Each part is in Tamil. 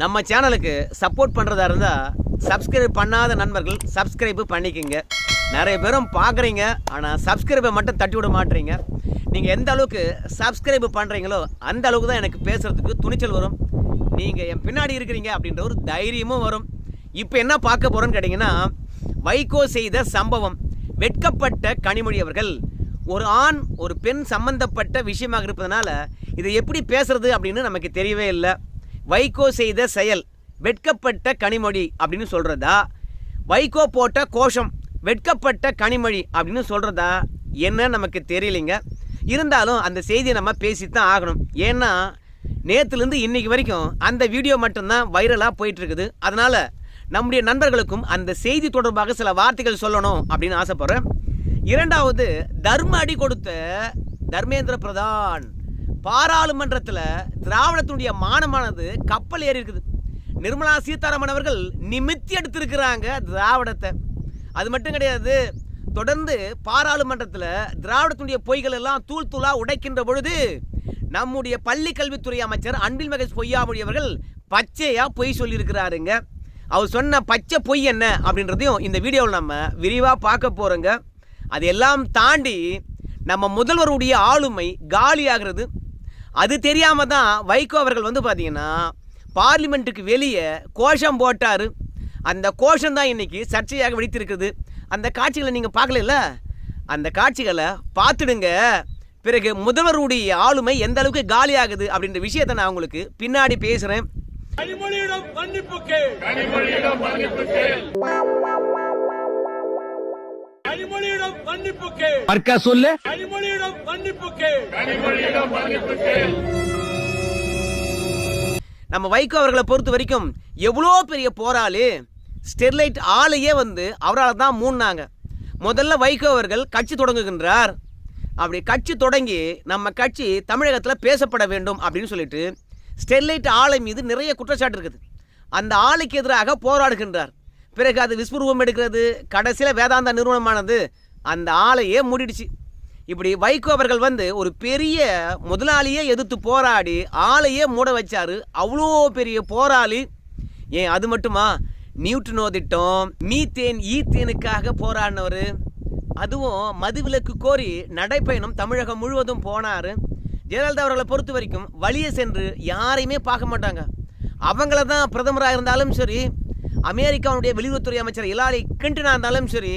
நம்ம சேனலுக்கு சப்போர்ட் பண்ணுறதா இருந்தால் சப்ஸ்கிரைப் பண்ணாத நண்பர்கள் சப்ஸ்கிரைப் பண்ணிக்கோங்க. நிறைய பேரும் பார்க்குறீங்க ஆனால் சப்ஸ்கிரைபை மட்டும் தட்டி விட மாட்டீங்க நீங்கள் எந்த அளவுக்கு சப்ஸ்கிரைப் பண்ணுறீங்களோ அந்த அளவுக்கு தான் எனக்கு பேசுகிறதுக்கு துணிச்சல் வரும். நீங்கள் என் பின்னாடி இருக்கிறீங்க அப்படின்ற ஒரு தைரியமும் வரும். இப்போ என்ன பார்க்க போகிறோன்னு கேட்டிங்கன்னா வைகோ செய்த சம்பவம். வெட்கப்பட்ட கனிமொழி அவர்கள் ஒரு ஆண் ஒரு பெண் சம்பந்தப்பட்ட விஷயமாக இருப்பதனால இதை எப்படி பேசுறது அப்படின்னு நமக்கு தெரியவே இல்லை. வைகோ செய்த செயல் வெட்கப்பட்ட கனிமொழி அப்படின்னு சொல்கிறதா வைகோ போட்ட கோஷம் வெட்கப்பட்ட கனிமொழி அப்படின்னு சொல்கிறதா என்ன நமக்கு தெரியலைங்க. இருந்தாலும் அந்த செய்தியை நம்ம பேசித்தான் ஆகணும். ஏன்னா நேற்றுலேருந்து இன்னைக்கு வரைக்கும் அந்த வீடியோ மட்டும்தான் வைரலாக போயிட்டுருக்குது. அதனால் நம்முடைய நண்பர்களுக்கும் அந்த செய்தி தொடர்பாக சில வார்த்தைகள் சொல்லணும் அப்படின்னு ஆசைப்பட்றேன். இரண்டாவது தர்ம அடி கொடுத்த தர்மேந்திர பிரதான். பாராளுமன்றத்தில் திராவிடத்தினுடைய மானமானது கப்பல் ஏறி இருக்குது. நிர்மலா சீதாராமன் அவர்கள் நிமித்தி எடுத்திருக்கிறாங்க திராவிடத்தை. அது மட்டும் கிடையாது தொடர்ந்து பாராளுமன்றத்தில் திராவிடத்தினுடைய பொய்கள் எல்லாம் தூள் தூளாக உடைக்கின்ற பொழுது நம்முடைய பள்ளி கல்வித்துறை அமைச்சர் அன்பில் மகேஷ் பொய்யாமொழி அவர்கள் பச்சையாக பொய் சொல்லியிருக்கிறாருங்க. அவர் சொன்ன பச்சை பொய் என்ன அப்படின்றதையும் இந்த வீடியோவில் நம்ம விரிவாக பார்க்க போகிறோங்க அது எல்லாம் தாண்டி நம்ம முதல்வருடைய ஆளுமை காலியாகிறது. அது தெரியாம தான் வைகோ அவர்கள் வந்து பார்த்தீங்கன்னா பார்லிமெண்ட்டுக்கு வெளியே கோஷம் போட்டார். அந்த கோஷம் தான் இன்னைக்கு சர்ச்சையாக வெடித்திருக்குது. அந்த காட்சிகளை நீங்கள் பார்க்கல அந்த காட்சிகளை பார்த்துடுங்க. பிறகு முதல்வருடைய ஆளுமை எந்த அளவுக்கு காலியாகுது அப்படின்ற விஷயத்தை நான் உங்களுக்கு பின்னாடி பேசுகிறேன் கனிமொழியிடம் மன்னிப்பு கேள். கனிமொழியிடம் மன்னிப்பு கேள். சொல்லு. கனிமொழியிடம் மன்னிப்பு கேள். நம்ம வைகோ அவர்களை பொறுத்த வரைக்கும் எவ்வளோ பெரிய போராளி ஸ்டெர்லைட் ஆளையே வந்து அவரால் தான் மூணாங்க முதல்ல வைகோ அவர்கள் கட்சி தொடங்குகின்றார். அப்படி கட்சி தொடங்கி நம்ம கட்சி தமிழகத்தில் பேசப்பட வேண்டும் அப்படின்னு சொல்லிட்டு ஸ்டெர்லைட் ஆலை மீது நிறைய குற்றச்சாட்டு இருக்குது. அந்த ஆலைக்கு எதிராக போராடுகின்றார். பிறகு அது விஸ்வரூபம் எடுக்கிறது. கடைசியில் வேதாந்தா நிறுவனமானது அந்த ஆலையே மூடிடுச்சு. இப்படி வைகோ அவர்கள் வந்து ஒரு பெரிய முதலாளியே எதிர்த்து போராடி ஆளையே மூட வச்சாரு. அவ்வளோ பெரிய போராளி. ஏன் அது மட்டுமா? நியூட்ரினோ திட்டம் மீத்தேன் ஈத்தேனுக்காக போராடினவர். அதுவும் மதுவிலக்கு கோரி நடைப்பயணம் தமிழகம் முழுவதும் போனார். ஜெயலலிதா அவர்களை பொறுத்த வரைக்கும் வழியே சென்று யாரையுமே பார்க்க மாட்டாங்க. அவங்கள தான் பிரதமராக இருந்தாலும் சரி அமெரிக்காவுடைய வெளியுறவுத்துறை அமைச்சர் இலாரி கிண்டனா இருந்தாலும் சரி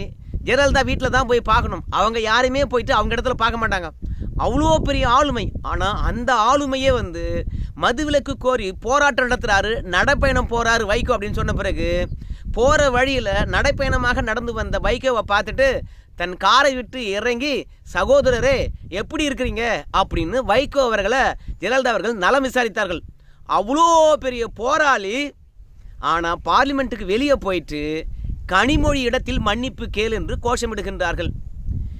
ஜெயலலிதா வீட்டில் தான் போய் பார்க்கணும். அவங்க யாருமே போயிட்டு அவங்க இடத்துல பார்க்க மாட்டாங்க. அவ்வளோ பெரிய ஆளுமை. ஆனால் அந்த ஆளுமையே வந்து மதுவிலக்கு கோரி போராட்டம் நடத்துகிறாரு நடைப்பயணம் போகிறாரு வைகோ அப்படின்னு சொன்ன பிறகு போகிற வழியில் நடைப்பயணமாக நடந்து வந்த வைகோவை பார்த்துட்டு தன் காரை விட்டு இறங்கி சகோதரரே எப்படி இருக்கிறீங்க? அப்படின்னு வைகோ அவர்களை ஜெயலலிதா அவர்கள் நலம் விசாரித்தார்கள். அவ்வளோ பெரிய போராளி ஆனால் பார்லிமெண்ட்டுக்கு வெளியே போயிட்டு கனிமொழி இடத்தில் மன்னிப்பு கேள் என்று கோஷமிடுகின்றார்கள்.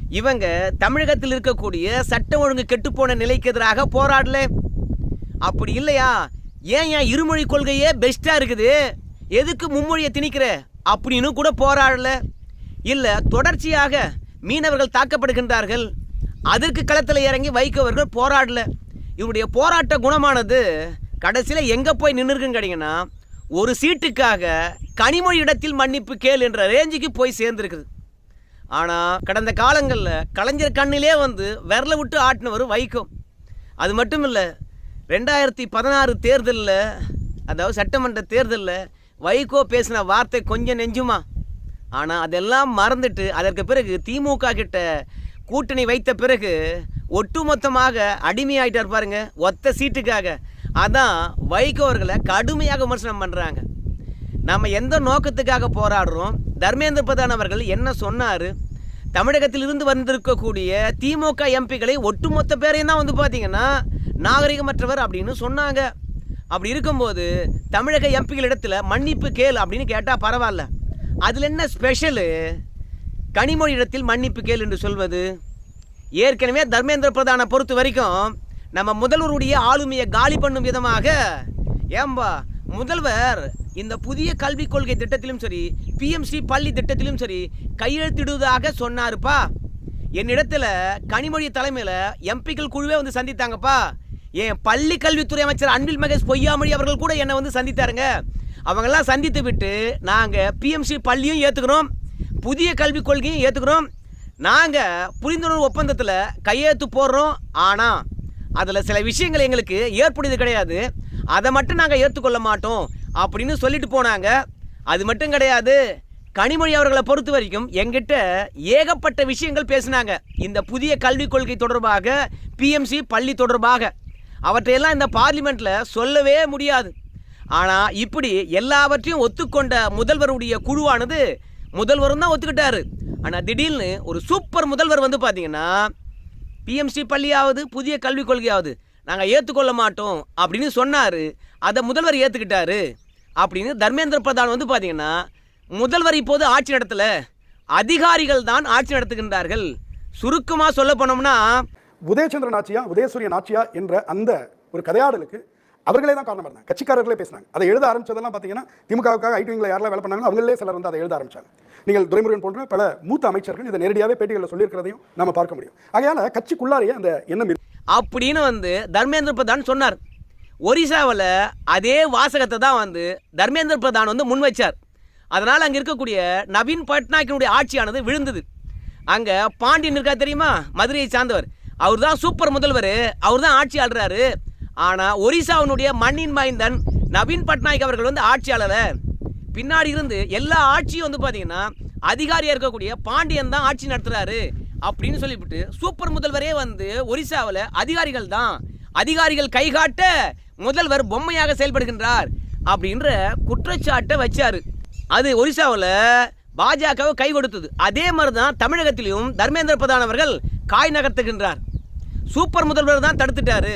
இவங்க தமிழகத்தில் இருக்கக்கூடிய சட்டம் ஒழுங்கு கெட்டுப்போன நிலைக்கு எதிராக போராடல. அப்படி இல்லையா? ஏன் ஏன் இருமொழி கொள்கையே பெஸ்ட்டாக இருக்குது? எதுக்கு மும்மொழியை திணிக்கிற? அப்படின்னு கூட போராடல. இல்லை தொடர்ச்சியாக மீனவர்கள் தாக்கப்படுகின்றார்கள். அதற்கு களத்தில் இறங்கி வைக்கவர்கள் போராடல. இவருடைய போராட்ட குணமானது கடைசியில் எங்கே போய் நின்றுருக்குன்னு கேட்டிங்கன்னா ஒரு சீட்டுக்காக கனிமொழி இடத்தில் மன்னிப்பு கேள் என்ற ரேஞ்சுக்கு போய் சேர்ந்துருக்குது. ஆனால் கடந்த காலங்களில் கலைஞர் கண்ணிலே வந்து விரல விட்டு ஆட்டினவர் வைக்கும் அது மட்டும் இல்லை ரெண்டாயிரத்தி பதினாறு தேர்தலில் அதாவது சட்டமன்ற தேர்தலில் வைகோ பேசின வார்த்தை கொஞ்சம் நெஞ்சுமா? ஆனால் அதெல்லாம் மறந்துட்டு அதற்கு பிறகு திமுக கிட்ட கூட்டணி வைத்த பிறகு ஒட்டுமொத்தமாக அடிமையாயிட்டார் பாருங்க ஒத்த சீட்டுக்காக. அதான் வைகோ அவர்களை கடுமையாக விமர்சனம் பண்ணுறாங்க நம்ம எந்த நோக்கத்துக்காக போராடுறோம்? தர்மேந்திர பிரதான் அவர்கள் என்ன சொன்னார்? தமிழகத்திலிருந்து வந்திருக்கக்கூடிய திமுக எம்பிகளை ஒட்டுமொத்த பேரையும் தான் வந்து பார்த்தீங்கன்னா நாகரிகமற்றவர் அப்படின்னு சொன்னாங்க. அப்படி இருக்கும்போது தமிழக எம்பிகளிடத்தில் மன்னிப்பு கேள் அப்படின்னு கேட்டால் பரவாயில்ல. அதில் என்ன ஸ்பெஷலு கனிமொழி இடத்தில் மன்னிப்பு கேள் என்று சொல்வது. ஏற்கனவே தர்மேந்திர பிரதானை பொறுத்த வரைக்கும் நம்ம முதல்வருடைய ஆளுமையை காலி பண்ணும் விதமாக ஏம்பா முதல்வர் இந்த புதிய கல்விக் கொள்கை திட்டத்திலும் சரி பிஎம்சி பள்ளி திட்டத்திலும் சரி கையெழுத்திடுவதாக சொன்னாருப்பா. என்னிடத்துல கனிமொழி தலைமையில் எம்பிக்கள் குழுவே வந்து சந்தித்தாங்கப்பா. என் பள்ளி கல்வித்துறை அமைச்சர் அன்பில் மகேஷ் பொய்யாமொழி அவர்கள் கூட என்னை வந்து சந்தித்தாருங்க. அவங்கெல்லாம் சந்தித்து விட்டு நாங்கள் பிஎம்சி பள்ளியும் ஏற்றுக்கிறோம் புதிய கல்விக் கொள்கையும் ஏற்றுக்கிறோம் நாங்கள் புரிந்துணர்வு ஒப்பந்தத்தில் கையெழுத்து போடுறோம். ஆனால் அதில் சில விஷயங்கள் எங்களுக்கு ஏற்புடையது கிடையாது. அதை மட்டும் நாங்கள் ஏற்றுக்கொள்ள மாட்டோம் அப்படின்னு சொல்லிட்டு போனாங்க. அது மட்டும் கிடையாது. கனிமொழி அவர்களை பொறுத்த வரைக்கும் எங்கிட்ட ஏகப்பட்ட விஷயங்கள் பேசினாங்க. இந்த புதிய கல்விக் கொள்கை தொடர்பாக பிஎம்சி பள்ளி தொடர்பாக. அவற்றையெல்லாம் இந்த பார்லிமெண்ட்டில் சொல்லவே முடியாது. ஆனால் இப்படி எல்லாவற்றையும் ஒத்துக்கொண்ட முதல்வருடைய குழுவானது முதல்வரும் தான் ஒத்துக்கிட்டாரு. ஆனால் திடீர்னு ஒரு சூப்பர் முதல்வர் வந்து பார்த்தீங்கன்னா பிஎம்சி பள்ளியாவது புதிய கல்விக் கொள்கையாவது. நாங்கள் ஏற்றுக்கொள்ள மாட்டோம் அப்படின்னு சொன்னார். அதை முதல்வர் ஏற்றுக்கிட்டாரு அப்படின்னு தர்மேந்திர பிரதான் வந்து பார்த்தீங்கன்னா முதல்வர் இப்போது ஆட்சி நடத்தலை. அதிகாரிகள் தான் ஆட்சி நடத்துகின்றார்கள். சுருக்கமாக சொல்ல போனோம்னா உதயச்சந்திரன் ஆட்சியா உதயசூரியன் ஆட்சியா என்ற அந்த ஒரு கதையாடலுக்கு அவர்களே தான் காரணம். இருந்தாங்க கட்சிக்காரர்களே பேசினாங்க. அதை எழுத ஆரம்பிச்சதெல்லாம் பார்த்தீங்கன்னா திமுகவுக்காக ஐடி யாரெல்லாம் வேலை பண்ணாங்களோ அவங்களே சிலர் வந்து அதை எழுத ஆரம்பிச்சாங்க. நீங்கள் துரைமுருகன் போன்ற பல மூத்த அமைச்சர்கள் இதை நேரடியாகவே பேட்டிகளில் சொல்லியிருக்கிறதையும் நம்ம பார்க்க முடியும். ஆகையால கட்சிக்குள்ளாரையே அந்த எண்ணம் அப்படின்னு வந்து தர்மேந்திர பிரதான் சொன்னார். ஒரிசாவில் அதே வாசகத்தை தான் வந்து தர்மேந்திர பிரதான் வந்து முன் வச்சார். அதனால் அங்கே இருக்கக்கூடிய நவீன் பட்நாயக்கினுடைய ஆட்சியானது விழுந்தது. அங்கே பாண்டியன் இருக்கா தெரியுமா? மதுரையை சார்ந்தவர். அவர் தான் சூப்பர் முதல்வர். அவர் தான் ஆட்சி ஆனால் ஒரிசாவினுடைய மண்ணின் மைந்தன் நவீன் பட்நாயக் அவர்கள் வந்து ஆட்சியாளரை. பின்னாடி இருந்து எல்லா ஆட்சியும் வந்து பார்த்தீங்கன்னா அதிகாரியாக இருக்கக்கூடிய பாண்டியன் தான் ஆட்சி நடத்துகிறாரு அப்படின்னு சொல்லிவிட்டு சூப்பர் முதல்வரே வந்து ஒரிசாவில் அதிகாரிகள் தான். அதிகாரிகள் கைகாட்ட முதல்வர் பொம்மையாக செயல்படுகின்றார் அப்படின்ற குற்றச்சாட்டை வச்சாரு. அது ஒரிசாவில் பாஜகவை கை கொடுத்தது. அதே மாதிரி தான் தமிழகத்திலையும் தர்மேந்திர பிரதான் அவர்கள் காய் நகர்த்துகின்றார். சூப்பர் முதல்வர் தான் தடுத்துட்டாரு.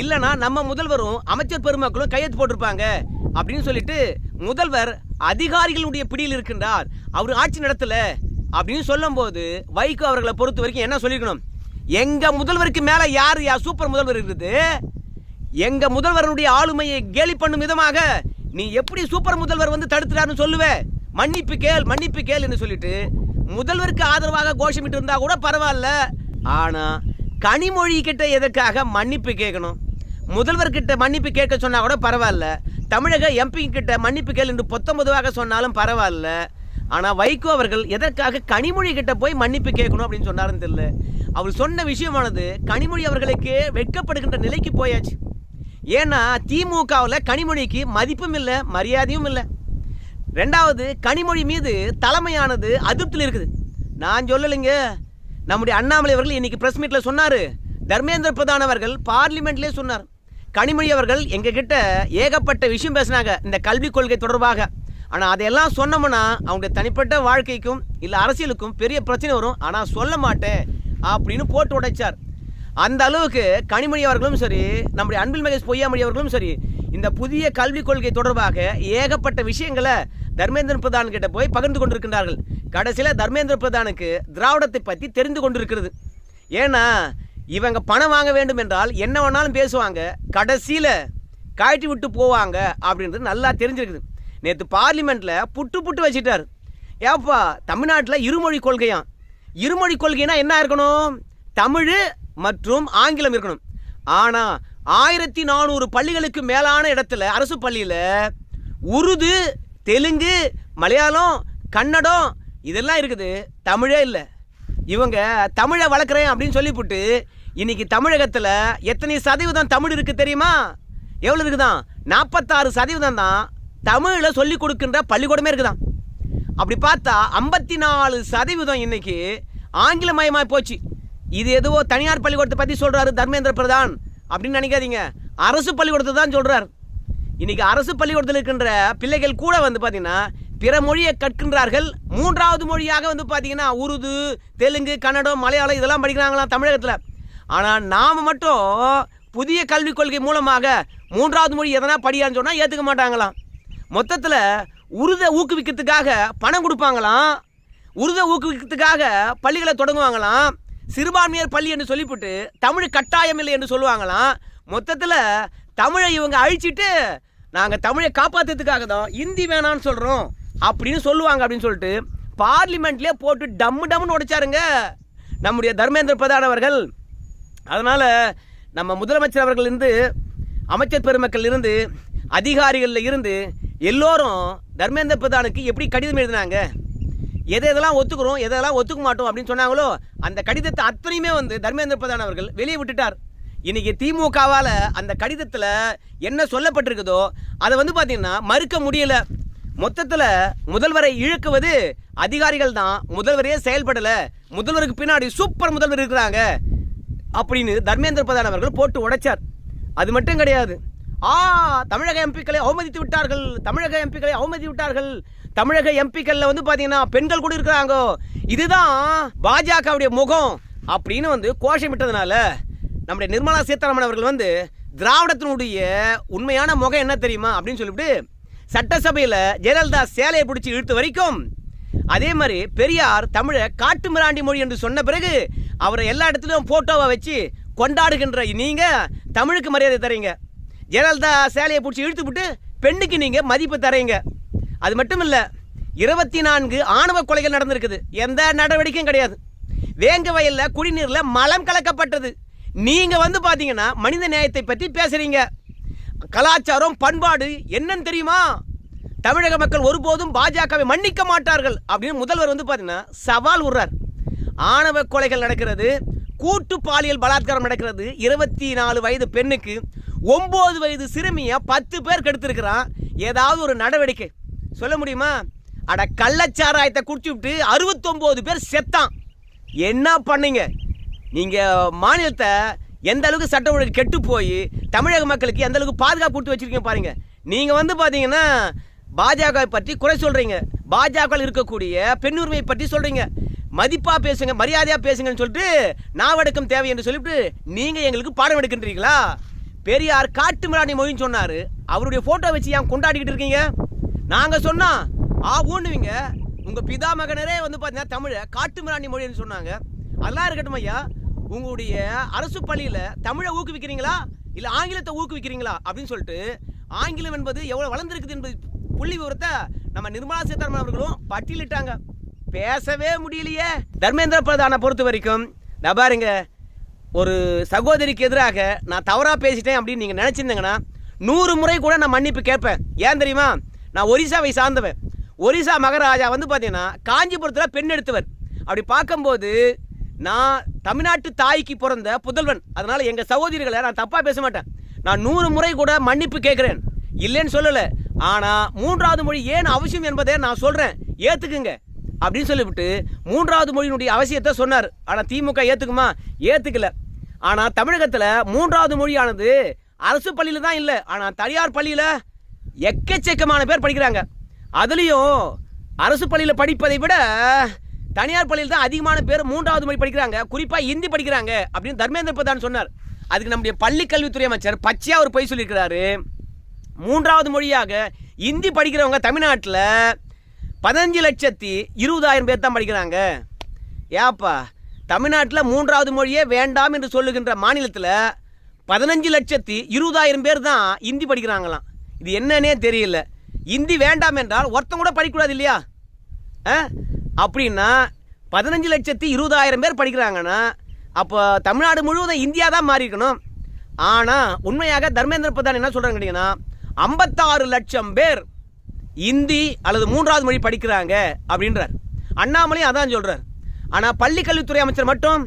இல்லைனா நம்ம முதல்வரும் அமைச்சர் பெருமக்களும் கையெழுத்து போட்டிருப்பாங்க. அப்படின்னு சொல்லிட்டு முதல்வர் அதிகாரிகளுடைய பிடியில் இருக்கின்றார். அவர் ஆட்சி நடத்தல. அப்படின்னு சொல்லும்போது வைகோ அவர்களை பொறுத்த வரைக்கும் என்ன சொல்லிருக்கணும்? எங்க முதல்வருக்கு மேல யார் யார் சூப்பர் முதல்வர் இருக்குது? எங்க முதல்வருடைய ஆளுமையை கேலி பண்ணும் விதமாக நீ எப்படி சூப்பர் முதல்வர் வந்து தடுத்துட்டாருன்னு சொல்லுவே? மன்னிப்பு கேள் மன்னிப்பு கேள் என்று சொல்லிட்டு முதல்வருக்கு ஆதரவாக கோஷமிட்டு இருந்தா கூட பரவாயில்ல. ஆனா கனிமொழி கிட்ட எதற்காக மன்னிப்பு கேட்கணும்? முதல்வர்கிட்ட மன்னிப்பு கேட்க சொன்னா கூட பரவாயில்ல. தமிழக எம்பி கிட்ட மன்னிப்பு கேள் என்று பொத்தொன்பதுவாக சொன்னாலும் பரவாயில்ல. ஆனால் வைகோ அவர்கள் எதற்காக கனிமொழி கிட்ட போய் மன்னிப்பு கேட்கணும் அப்படின்னு சொன்னாருன்னு தெரியல. அவர் சொன்ன விஷயமானது கனிமொழி அவர்களுக்கு வெட்கப்படுகின்ற நிலைக்கு போயாச்சு. ஏன்னா திமுகவில் கனிமொழிக்கு மதிப்பும் இல்லை மரியாதையும் இல்லை. ரெண்டாவது கனிமொழி மீது தலைமையானது அதிருப்தியில் இருக்குது. நான் சொல்லலைங்க. நம்முடைய அண்ணாமலை அவர்கள் இன்னைக்கு ப்ரெஸ் மீட்டில் சொன்னார். தர்மேந்திர பிரதான் அவர்கள் பார்லிமெண்ட்லேயே சொன்னார். கனிமொழி அவர்கள் எங்ககிட்ட ஏகப்பட்ட விஷயம் பேசினாங்க இந்த கல்விக் கொள்கை தொடர்பாக. ஆனால் அதையெல்லாம் சொன்னோம்னா அவங்க தனிப்பட்ட வாழ்க்கைக்கும் இல்லை அரசியலுக்கும் பெரிய பிரச்சனை வரும். ஆனால் சொல்ல மாட்டேன் அப்படின்னு போட்டு உடைச்சார். அந்த அளவுக்கு கனிமொழி அவர்களும் சரி நம்முடைய அன்பில் மகேஷ் பொய்யாமொழி அவர்களும் சரி இந்த புதிய கல்விக் கொள்கை தொடர்பாக ஏகப்பட்ட விஷயங்களை தர்மேந்திர பிரதான் கிட்ட போய் பகிர்ந்து கொண்டிருக்கின்றார்கள். கடைசியில் தர்மேந்திர பிரதானுக்கு திராவிடத்தை பற்றி தெரிந்து கொண்டிருக்கிறது. ஏன்னா இவங்க பணம் வாங்க வேண்டும் என்றால் என்ன வேணாலும் பேசுவாங்க. கடைசியில் காய்ச்சி விட்டு போவாங்க அப்படின்றது நல்லா தெரிஞ்சிருக்குது. நேற்று பார்லிமெண்ட்டில் புட்டு புட்டு வச்சுட்டார். ஏப்பா தமிழ்நாட்டில் இருமொழி கொள்கையாம் இருமொழி கொள்கைனா என்ன இருக்கணும்? தமிழ் மற்றும் ஆங்கிலம் இருக்கணும். ஆனால் ஆயிரத்தி நானூறு பள்ளிகளுக்கு மேலான இடத்துல அரசு பள்ளியில் உருது தெலுங்கு மலையாளம் கன்னடம் இதெல்லாம் இருக்குது. தமிழே இல்லை. இவங்க தமிழை வளர்க்குறேன் அப்படின்னு சொல்லிவிட்டு இன்னைக்கு தமிழகத்தில் எத்தனை சதவீதம் தமிழ் இருக்குது தெரியுமா? எவ்வளோ இருக்குதான்? நாற்பத்தாறு சதவீதம் தான் தமிழில் சொல்லிக் கொடுக்கின்ற பள்ளிக்கூடமே இருக்குதான். அப்படி பார்த்தா ஐம்பத்தி நாலு சதவீதம் இன்னைக்கு ஆங்கிலமயமாக போச்சு. இது எதுவோ தனியார் பள்ளிக்கூடத்தை பற்றி சொல்கிறாரு தர்மேந்திர பிரதான் அப்படின்னு நினைக்காதீங்க. அரசு பள்ளிக்கூடத்தை தான் சொல்கிறார் இன்றைக்கி அரசு பள்ளிக்கூடத்தில் இருக்கின்ற பிள்ளைகள் கூட வந்து பார்த்திங்கன்னா பிற மொழியை கற்கின்றார்கள். மூன்றாவது மொழியாக வந்து பார்த்திங்கன்னா உருது தெலுங்கு கன்னடம் மலையாளம் இதெல்லாம் படிக்கிறாங்களாம் தமிழகத்தில். ஆனால் நாம் மட்டும் புதிய கல்விக் கொள்கை மூலமாக மூன்றாவது மொழி எதனா படியான்னு சொன்னால் ஏற்றுக்க மாட்டாங்களாம். மொத்தத்தில் உருதை ஊக்குவிக்கிறதுக்காக பணம் கொடுப்பாங்களாம். உருதை ஊக்குவிக்கிறதுக்காக பள்ளிகளை தொடங்குவாங்களாம். சிறுபான்மையர் பள்ளி என்று சொல்லிவிட்டு தமிழ் கட்டாயம் இல்லை என்று சொல்லுவாங்களாம். மொத்தத்தில் தமிழை இவங்க அழிச்சிட்டு நாங்கள் தமிழை காப்பாற்றுறதுக்காக தான் இந்தி வேணான்னு சொல்கிறோம் அப்படின்னு சொல்லுவாங்க அப்படின்னு சொல்லிட்டு பார்லிமெண்ட்லேயே போட்டு டம்மு டம்முன்னு உடைச்சாருங்க. நம்முடைய தர்மேந்திர பிரதான் அவர்கள் அதனால் நம்ம முதலமைச்சர் அவர்கள் இருந்து அமைச்சர் பெருமக்கள் இருந்து அதிகாரிகளில் இருந்து எல்லோரும் தர்மேந்திர பிரதானுக்கு எப்படி கடிதம் எழுதினாங்க? எதை எதெல்லாம் ஒத்துக்கிறோம் எதெல்லாம் ஒத்துக்க மாட்டோம் அப்படின்னு சொன்னாங்களோ அந்த கடிதத்தை அத்தனையுமே வந்து தர்மேந்திர பிரதான் அவர்கள் வெளியே விட்டுட்டார். இன்றைக்கி திமுகவால் அந்த கடிதத்தில் என்ன சொல்லப்பட்டிருக்குதோ அதை வந்து பார்த்திங்கன்னா மறுக்க முடியலை. மொத்தத்தில் முதல்வரை இழுக்குவது அதிகாரிகள் தான் முதல்வரே செயல்படலை. முதல்வருக்கு பின்னாடி சூப்பர் முதல்வர் இருக்கிறாங்க. அப்படின்னு தர்மேந்திர பிரதான் அவர்கள் போட்டு உடைச்சார். அது மட்டும் கிடையாது. ஆ தமிழக எம்பிக்களை அவமதித்து விட்டார்கள். தமிழக எம்பிக்களை அவமதி விட்டார்கள். தமிழக எம்பிக்கள்ல வந்து பாத்தீங்கன்னா பெண்கள் கூட இருக்கிறாங்க. இதுதான் பாஜகவுடைய முகம் அப்படின்னு வந்து கோஷமிட்டதுனால நம்முடைய நிர்மலா சீதாராமன் அவர்கள் வந்து திராவிடத்தினுடைய உண்மையான முகம் என்ன தெரியுமா அப்படின்னு சொல்லிவிட்டு சட்டசபையில் ஜெயலலிதா சேலையை பிடிச்சி இழுத்து வரைக்கும் அதே மாதிரி பெரியார் தமிழை காட்டு மிராண்டி மொழி என்று சொன்ன பிறகு அவரை எல்லா இடத்துலையும் ஃபோட்டோவை வச்சு கொண்டாடுகின்ற நீங்கள் தமிழுக்கு மரியாதை தரீங்க. ஜெயலலிதா சேலையை பிடிச்சி இழுத்து விட்டு பெண்ணுக்கு நீங்கள் மதிப்பு தரீங்க. அது மட்டும் இல்லை இருபத்தி நான்கு ஆணவ கொலைகள் நடந்திருக்குது. எந்த நடவடிக்கையும் கிடையாது. வேங்க வயலில் குடிநீரில் மலம் கலக்கப்பட்டது. நீங்கள் வந்து பார்த்தீங்கன்னா மனித நேயத்தை பற்றி பேசுகிறீங்க கலாச்சாரம் பண்பாடு என்னன்னு தெரியுமா? தமிழக மக்கள் ஒருபோதும் பாஜகவை மன்னிக்க மாட்டார்கள் அப்படின்னு முதல்வர் வந்து பார்த்தீங்கன்னா சவால் விடுறார். ஆணவ கொலைகள் நடக்கிறது கூட்டு பாலியல் பலாத்காரம் நடக்கிறது. இருபத்தி நாலு வயது பெண்ணுக்கு ஒம்பது வயது சிறுமியை பத்து பேர் கெடுத்திருக்கிறான். ஏதாவது ஒரு நடவடிக்கை. சொல்ல முடியுமா? அட கள்ளச்சாராயத்தை குடிச்சு விட்டு அறுபத்தொம்போது பேர் செத்தான். என்ன பண்ணீங்க? நீங்கள் மாநிலத்தை எந்த அளவுக்கு சட்ட ஒழுங்கு கெட்டு போய் தமிழக மக்களுக்கு எந்த அளவுக்கு பாதுகாப்பு கொடுத்து வச்சிருக்கீங்க பாருங்கள் நீங்கள் வந்து பார்த்தீங்கன்னா பாஜக பற்றி குறை சொல்கிறீங்க பாஜக இருக்கக்கூடிய பெண் உரிமையை பற்றி சொல்கிறீங்க மதிப்பாக பேசுங்க மரியாதையாக பேசுங்கன்னு சொல்லிட்டு நாவடக்கம் தேவை என்று சொல்லிட்டு நீங்கள் எங்களுக்கு பாடம் எடுக்கின்றீங்களா பெரியார் காட்டு மிராணி மொழின்னு சொன்னார். அவருடைய ஃபோட்டோ வச்சு ஏன் கொண்டாடிக்கிட்டு இருக்கீங்க? நாங்கள் சொன்னால் ஆ ஊண்டுவீங்க உங்கள் பிதாமகனரே வந்து பார்த்தீங்கன்னா தமிழை காட்டு மிராணி மொழின்னு சொன்னாங்க. அதெல்லாம் இருக்கட்டும் ஐயா. உங்களுடைய அரசு பள்ளியில் தமிழை ஊக்குவிக்கிறீங்களா? இல்லை ஆங்கிலத்தை ஊக்குவிக்கிறீங்களா? அப்படின்னு சொல்லிட்டு ஆங்கிலம் என்பது எவ்வளோ வளர்ந்துருக்குது என்பது புள்ளி விவரத்தை நம்ம நிர்மலா சீதாராமன் அவர்களும் பட்டியலிட்டாங்க. பேசவே முடியலையே. தர்மேந்திர பிரதானை பொறுத்த வரைக்கும் நான் பாருங்க ஒரு சகோதரிக்கு எதிராக நான் தவறாக பேசிட்டேன் அப்படின்னு நீங்கள் நினச்சிருந்தீங்கன்னா நூறு முறை கூட நான் மன்னிப்பு கேட்பேன். ஏன் தெரியுமா? நான் ஒரிசாவை சார்ந்தவன். ஒரிசா மகாராஜா வந்து பார்த்தீங்கன்னா காஞ்சிபுரத்தில் பெண் எடுத்தவர். அப்படி பார்க்கும்போது நான் தமிழ்நாட்டு தாய்க்கு பிறந்த புதல்வன். அதனால் எங்கள் சகோதரிகளை நான் தப்பாக பேச மாட்டேன். நான் நூறு முறை கூட மன்னிப்பு கேட்குறேன். இல்லைன்னு சொல்லலை. ஆனால் மூன்றாவது மொழி ஏன் அவசியம் என்பதை நான் சொல்கிறேன் ஏற்றுக்குங்க அப்படின்னு சொல்லிவிட்டு மூன்றாவது மொழியினுடைய அவசியத்தை சொன்னார். ஆனால் திமுக ஏற்றுக்குமா ஏற்றுக்கல ஆனால் தமிழகத்தில் மூன்றாவது மொழியானது அரசு பள்ளியில் தான் இல்லை. ஆனால் தனியார் பள்ளியில் எக்கச்சக்கமான பேர் படிக்கிறாங்க. அதுலேயும் அரசு பள்ளியில் படிப்பதை விட தனியார் பள்ளியில் தான் அதிகமான பேர் மூன்றாவது மொழி படிக்கிறாங்க. குறிப்பாக ஹிந்தி படிக்கிறாங்க அப்படின்னு தர்மேந்திர பிரதான் சொன்னார். அதுக்கு நம்முடைய பள்ளி கல்வித்துறை அமைச்சர் பச்சையாக ஒரு பொய் சொல்லியிருக்கிறாரு. மூன்றாவது மொழியாக இந்தி படிக்கிறவங்க தமிழ்நாட்டில் பதினஞ்சு லட்சத்தி இருபதாயிரம் பேர் தான் படிக்கிறாங்க. ஏப்பா தமிழ்நாட்டில் மூன்றாவது மொழியே வேண்டாம் என்று சொல்லுகின்ற மாநிலத்தில் பதினஞ்சு லட்சத்தி இருபதாயிரம் பேர் தான் இந்தி படிக்கிறாங்களாம். இது என்னன்னே தெரியல. இந்தி வேண்டாம் என்றால் ஒருத்தன் கூட படிக்கக்கூடாது இல்லையா? ஆ? அப்படின்னா பதினஞ்சு லட்சத்தி இருபதாயிரம் பேர் படிக்கிறாங்கன்னா அப்போ தமிழ்நாடு முழுவதும் இந்தியா தான் மாறி இருக்கணும் ஆனால் உண்மையாக தர்மேந்திர பிரதான் என்ன சொல்கிறாங்க கேட்டிங்கன்னா ஐம்பத்தாறு லட்சம் பேர் இந்தி அல்லது மூன்றாவது மொழி படிக்கிறாங்க அப்படின்றார். அண்ணாமலையும் அதான் சொல்கிறார் ஆனால் பள்ளி கல்வித்துறை அமைச்சர் மட்டும்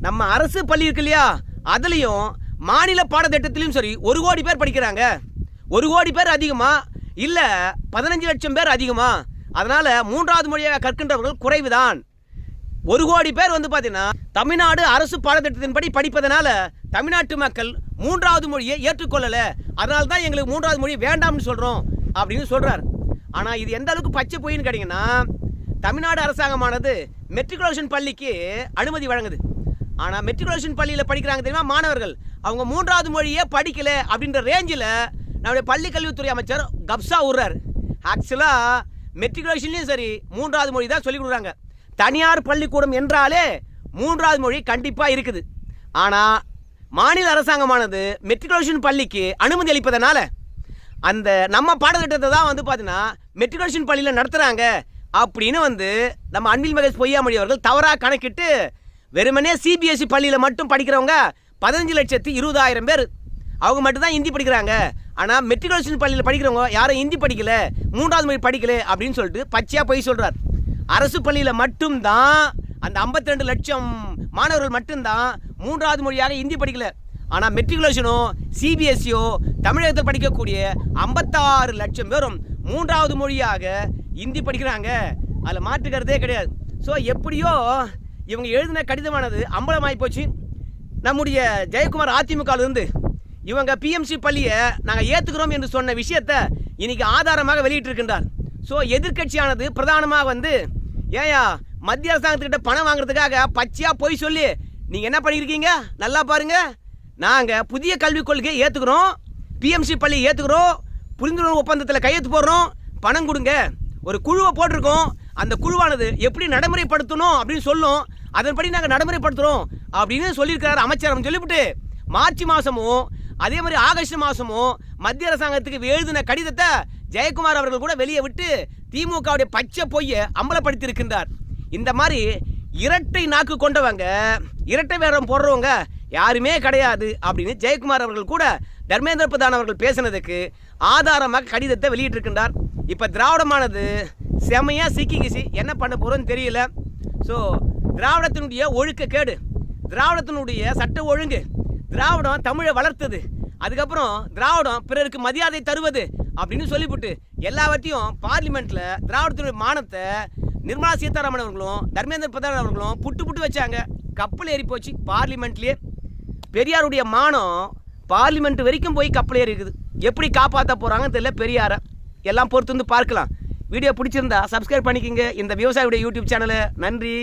நம்ம அரசு பள்ளி இருக்கு இல்லையா? அதுலேயும் மாநில பாடத்திட்டத்திலையும் சரி ஒரு கோடி பேர் படிக்கிறாங்க. ஒரு கோடி பேர் அதிகமா? இல்லை பதினஞ்சு லட்சம் பேர் அதிகமாக அதனால் மூன்றாவது மொழியாக கற்கின்றவர்கள் குறைவுதான். ஒரு கோடி பேர் வந்து பார்த்தீங்கன்னா தமிழ்நாடு அரசு பாடத்திட்டத்தின்படி படிப்பதனால தமிழ்நாட்டு மக்கள் மூன்றாவது மொழியை ஏற்றுக்கொள்ளலை. அதனால தான் எங்களுக்கு மூன்றாவது மொழி வேண்டாம்னு சொல்கிறோம் அப்படின்னு சொல்கிறார் ஆனால் இது எந்த அளவுக்கு பச்சை பொய்ன்னு கேட்டிங்கன்னா தமிழ்நாடு அரசாங்கமானது மெட்ரிகுலேஷன் பள்ளிக்கு அனுமதி வழங்குது. ஆனால் மெட்ரிகுலேஷன் பள்ளியில் படிக்கிறாங்க தெரியுமா? மாணவர்கள். அவங்க மூன்றாவது மொழியே படிக்கல அப்படின்ற ரேஞ்சில் நம்முடைய பள்ளி கல்வித்துறை அமைச்சர் கப்ஸா விடுறாரு ஆக்சுவலாக மெட்ரிகுலேஷன்லேயும் சரி மூன்றாவது மொழி தான் சொல்லிக் கொடுக்குறாங்க. தனியார் பள்ளிக்கூடம் என்றாலே மூன்றாவது மொழி கண்டிப்பாக இருக்குது. ஆனால் மாநில அரசாங்கமானது மெட்ரிகுலேஷன் பள்ளிக்கு அனுமதி அளிப்பதனால அந்த நம்ம பாடத்திட்டத்தை தான் வந்து பார்த்தீங்கன்னா மெட்ரிகுலேஷன் பள்ளியில் நடத்துகிறாங்க அப்படின்னு வந்து நம்ம அன்பில் மகேஷ் பொய்யாமொழி அவர்கள் தவறாக கணக்கிட்டு வெறுமனே சிபிஎஸ்சி பள்ளியில் மட்டும் படிக்கிறவங்க பதினஞ்சு லட்சத்தி இருபதாயிரம் பேர். அவங்க மட்டும்தான் ஹிந்தி படிக்கிறாங்க. ஆனால் மெட்ரிகுலேஷன் பள்ளியில் படிக்கிறவங்க யாரும் ஹிந்தி படிக்கல மூன்றாவது மொழி படிக்கல அப்படின்னு சொல்லிட்டு பச்சையாக போய் சொல்கிறார் அரசு பள்ளியில் மட்டும்தான் அந்த 52 லட்சம் மாணவர்கள் மட்டும்தான் மூன்றாவது மொழியாக ஹிந்தி படிக்கல. ஆனால் மெட்ரிகுலேஷனோ சிபிஎஸ்சியோ தமிழகத்தில் படிக்கக்கூடிய ஐம்பத்தாறு லட்சம் பேரும் மூன்றாவது மொழியாக ஹிந்தி படிக்கிறாங்க. அதில் மாற்றுக்கிறதே கிடையாது. ஸோ எப்படியோ இவங்க எழுதின கடிதமானது அம்பலமாகி போச்சு. நம்முடைய ஜெயக்குமார் அதிமுகவில் இவங்க பிஎம்சி பள்ளியை நாங்கள் ஏற்றுக்கிறோம் என்று சொன்ன விஷயத்த இன்னைக்கு ஆதாரமாக வெளியிட்டிருக்கின்றார். ஸோ எதிர்க்கட்சியானது பிரதானமாக வந்து ஏயா மத்திய அரசாங்கத்துக்கிட்ட பணம் வாங்குறதுக்காக பச்சையாக பொய் சொல்லி நீங்கள் என்ன பண்ணியிருக்கீங்க நல்லா பாருங்கள் நாங்கள் புதிய கல்விக் கொள்கையை ஏற்றுக்கிறோம் பிஎம்சி பள்ளி ஏற்றுக்கிறோம் புரிந்துணர்வு ஒப்பந்தத்தில் கையெழுத்து போடுறோம். பணம் கொடுங்க. ஒரு குழுவை போட்டிருக்கோம். அந்த குழுவானது எப்படி நடைமுறைப்படுத்தணும் அப்படின்னு சொல்லும். அதன்படி நாங்கள் நடைமுறைப்படுத்துகிறோம் அப்படின்னு சொல்லியிருக்காரு அமைச்சர். அப்படின்னு சொல்லிவிட்டு மார்ச் மாதமும் அதே மாதிரி ஆகஸ்ட் மாதமும் மத்திய அரசாங்கத்துக்கு எழுதின கடிதத்தை ஜெயக்குமார் அவர்கள் கூட வெளியே விட்டு திமுகவுடைய பச்சை பொய்யை அம்பலப்படுத்தியிருக்கின்றார். இந்த மாதிரி இரட்டை நாக்கு கொண்டவங்க இரட்டை வேடம் போடுறவங்க யாருமே கிடையாது அப்படின்னு ஜெயக்குமார் அவர்கள் கூட தர்மேந்திர பிரதான் அவர்கள் பேசினதுக்கு ஆதாரமாக கடிதத்தை வெளியிட்டிருக்கின்றார். இப்போ திராவிடமானது செமையாக சிக்கிக்கிச்சு என்ன பண்ண போகிறோன்னு தெரியல. ஸோ திராவிடத்தினுடைய ஒழுக்க கேடு திராவிடத்தினுடைய சட்ட ஒழுங்கு திராவிடம் தமிழை வளர்த்தது. அதுக்கப்புறம் திராவிடம் பிறருக்கு மரியாதை தருவது அப்படின்னு சொல்லிவிட்டு எல்லாவற்றையும் பார்லிமெண்ட்ல திராவிடத்தினுடைய மானத்தை நிர்மலா சீதாராமன் அவர்களும் தர்மேந்திர பிரதான் அவர்களும் புட்டு புட்டு வச்சாங்க. கப்பல் ஏறி போச்சு பார்லிமெண்ட்லயே. பெரியாருடைய மானம் பார்லிமெண்ட் வரைக்கும் போய் கப்பல் ஏறி இருக்குது எப்படி காப்பாற்ற போறாங்கன்னு தெரியல பெரியாரை. எல்லாம் பொறுத்து வந்து பார்க்கலாம். வீடியோ பிடிச்சிருந்தா சப்ஸ்கிரைப் பண்ணிக்கோங்க. இந்த விவசாயியுடைய யூடியூப் சேனலை நன்றி.